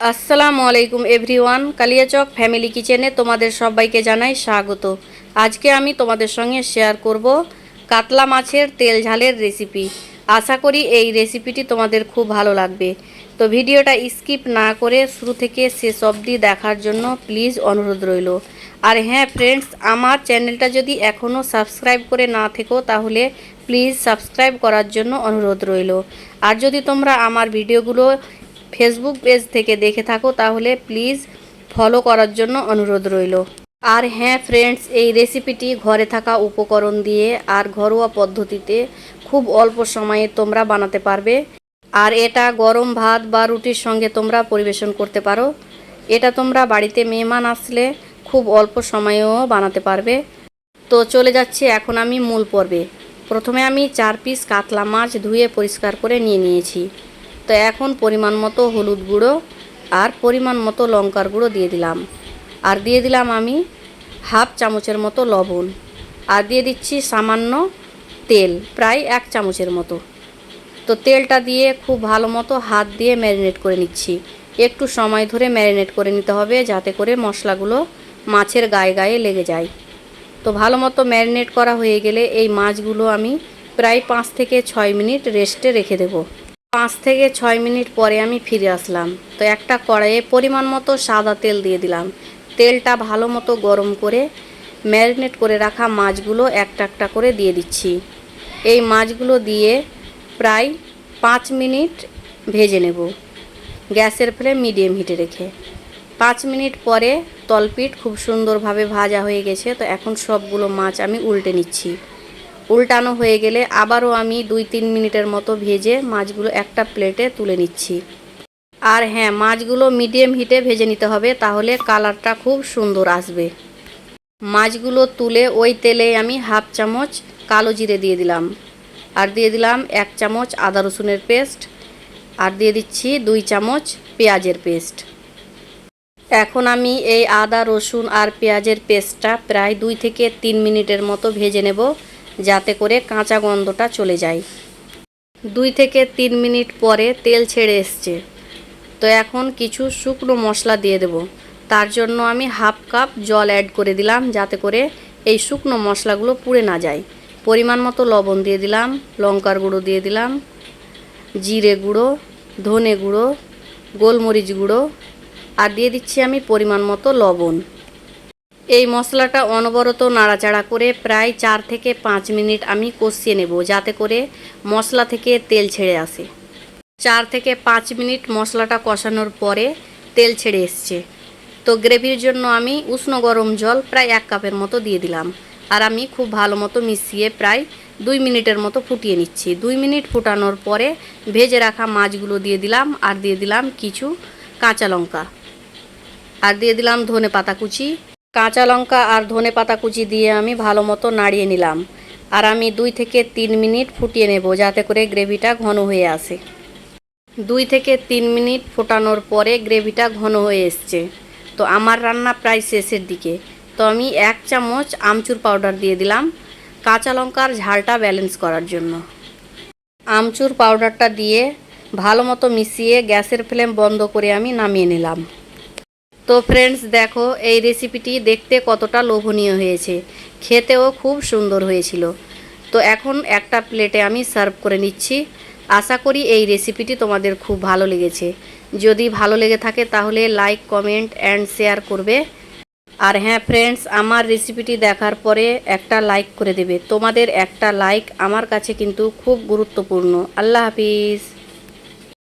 আসসালামু আলাইকুম everyone Kaliachak family কিচেনে তোমাদের সবাইকে জানাই স্বাগত। আজকে আমি তোমাদের সঙ্গে শেয়ার করব কাতলা মাছের তেল ঝালের রেসিপি। আশা করি এই রেসিপিটি তোমাদের খুব ভালো লাগবে। তো ভিডিওটা স্কিপ না করে শুরু থেকে শেষ অবধি দেখার জন্য প্লিজ অনুরোধ রইল। আর হ্যাঁ ফ্রেন্ডস, আমার চ্যানেলটা যদি এখনও সাবস্ক্রাইব করে না থেকো, তাহলে প্লিজ সাবস্ক্রাইব করার জন্য অনুরোধ রইল। আর যদি তোমরা আমার ভিডিওগুলো ফেসবুক পেজ থেকে দেখে থাকো, তাহলে প্লিজ ফলো করার জন্য অনুরোধ রইল। আর হ্যাঁ ফ্রেন্ডস এই রেসিপিটি ঘরে থাকা উপকরণ দিয়ে আর ঘরোয়া পদ্ধতিতে খুব অল্প সময়ে তোমরা বানাতে পারবে। আর এটা গরম ভাত বা রুটির সঙ্গে তোমরা পরিবেশন করতে পারো। এটা তোমরা বাড়িতে মেহমান আসলে খুব অল্প সময়েও বানাতে পারবে। তো চলে যাচ্ছি এখন আমি মূল পর্বে। প্রথমে আমি চার পিস কাতলা মাছ ধুয়ে পরিষ্কার করে নিয়ে নিয়েছি। তো এখন পরিমাণ মতো হলুদ গুঁড়ো আর পরিমাণ মতো লঙ্কার গুঁড়ো দিয়ে দিলাম। আর দিয়ে দিলাম আমি হাফ চামচের মতো লবণ। আর দিয়ে দিচ্ছি সামান্য তেল, প্রায় এক চামচের মতো। তো তেলটা দিয়ে খুব ভালো মতো হাত দিয়ে ম্যারিনেট করে নিচ্ছি। একটু সময় ধরে ম্যারিনেট করে নিতে হবে যাতে করে মশলাগুলো মাছের গায়ে গায়ে লেগে যায়। তো ভালো মতো ম্যারিনেট করা হয়ে গেলে এই মাছগুলো আমি প্রায় পাঁচ থেকে ছয় মিনিট রেস্টে রেখে দেবো। পাঁচ থেকে ছয় মিনিট পরে আমি ফিরে আসলাম। তো একটা কড়াইয়ে পরিমাণ মতো সাদা তেল দিয়ে দিলাম। তেলটা ভালো মতো গরম করে ম্যারিনেট করে রাখা মাছগুলো একটা একটা করে দিয়ে দিচ্ছি। এই মাছগুলো দিয়ে প্রায় পাঁচ মিনিট ভেজে নেব। গ্যাসের ফ্লেম মিডিয়াম হিটে রেখে। পাঁচ মিনিট পরে তলপিট খুব সুন্দরভাবে ভাজা হয়ে গেছে। তো এখন সবগুলো মাছ আমি উল্টে নিচ্ছি। উল্টানো হয়ে গেলে আবারও আমি দুই তিন মিনিটের মতো ভেজে মাছগুলো একটা প্লেটে তুলে নিচ্ছি। আর হ্যাঁ মাছগুলো মিডিয়াম হিটে ভেজে নিতে হবে, তাহলে কালারটা খুব সুন্দর আসবে। মাছগুলো তুলে ওই তেলে আমি হাফ চামচ কালো জিরে দিয়ে দিলাম। আর দিয়ে দিলাম এক চামচ আদা রসুনের পেস্ট। আর দিয়ে দিচ্ছি দুই চামচ পেঁয়াজের পেস্ট। এখন আমি এই আদা, রসুন আর পেঁয়াজের পেস্টটা প্রায় দুই থেকে তিন মিনিটের মতো ভেজে নেব। যাতে করে কাঁচা গন্ধটা চলে যায়। দুই থেকে তিন মিনিট পরে তেল ছেড়ে এসছে। তো এখন কিছু শুকনো মশলা দিয়ে দেব। তার জন্য আমি হাফ কাপ জল অ্যাড করে দিলাম যাতে করে এই শুকনো মশলাগুলো পুড়ে না যায়। পরিমাণ মতো লবণ দিয়ে দিলাম, লঙ্কার গুঁড়ো দিয়ে দিলাম, জিরে গুঁড়ো, ধনে গুঁড়ো, গোলমরিচ গুঁড়ো, আর দিয়ে দিচ্ছি আমি পরিমাণ মতো লবণ। এই মশলাটা অনবরত নাড়াচাড়া করে প্রায় চার থেকে পাঁচ মিনিট আমি কষিয়ে নেব, যাতে করে মশলা থেকে তেল ছেড়ে আসে। চার থেকে পাঁচ মিনিট মশলাটা কষানোর পরে তেল ছেড়ে এসছে। তো গ্রেভির জন্য আমি উষ্ণ গরম জল প্রায় এক কাপের মতো দিয়ে দিলাম। আর আমি খুব ভালো মতো মিশিয়ে প্রায় দুই মিনিটের মতো ফুটিয়ে নিচ্ছি। দুই মিনিট ফুটানোর পরে ভেজে রাখা মাছগুলো দিয়ে দিলাম, আর দিয়ে দিলাম কিছু কাঁচা লঙ্কা। আর দিয়ে দিলাম ধনে পাতা কুচি কাঁচা লঙ্কা আর ধনে পাতা কুচি দিয়ে আমি ভালো মতো নাড়িয়ে নিলাম। আর আমি দুই থেকে তিন মিনিট ফুটিয়ে নেব যাতে করে গ্রেভিটা ঘন হয়ে আসে। দুই থেকে তিন মিনিট ফোটানোর পরে গ্রেভিটা ঘন হয়ে এসছে। তো আমার রান্না প্রায় শেষের দিকে। তো আমি এক চামচ আমচুর পাউডার দিয়ে দিলাম কাঁচা লঙ্কার ঝালটা ব্যালেন্স করার জন্য। আমচুর পাউডারটা দিয়ে ভালো মতো মিশিয়ে গ্যাসের ফ্লেম বন্ধ করে আমি নামিয়ে নিলাম। তো ফ্রেন্ডস দেখো এই রেসিপিটি দেখতে কতটা লোভনীয় হয়েছে। খেতেও খুব সুন্দর হয়েছিল। তো এখন একটা প্লেটে আমি সার্ভ করে নিচ্ছি। আশা করি এই রেসিপিটি তোমাদের খুব ভালো লেগেছে। যদি ভালো লেগে থাকে তাহলে লাইক কমেন্ট অ্যান্ড শেয়ার করবে। আর হ্যাঁ ফ্রেন্ডস আমার রেসিপিটি দেখার পরে একটা লাইক করে দেবে। তোমাদের একটা লাইক আমার কাছে কিন্তু খুব গুরুত্বপূর্ণ। আল্লাহ হাফিজ।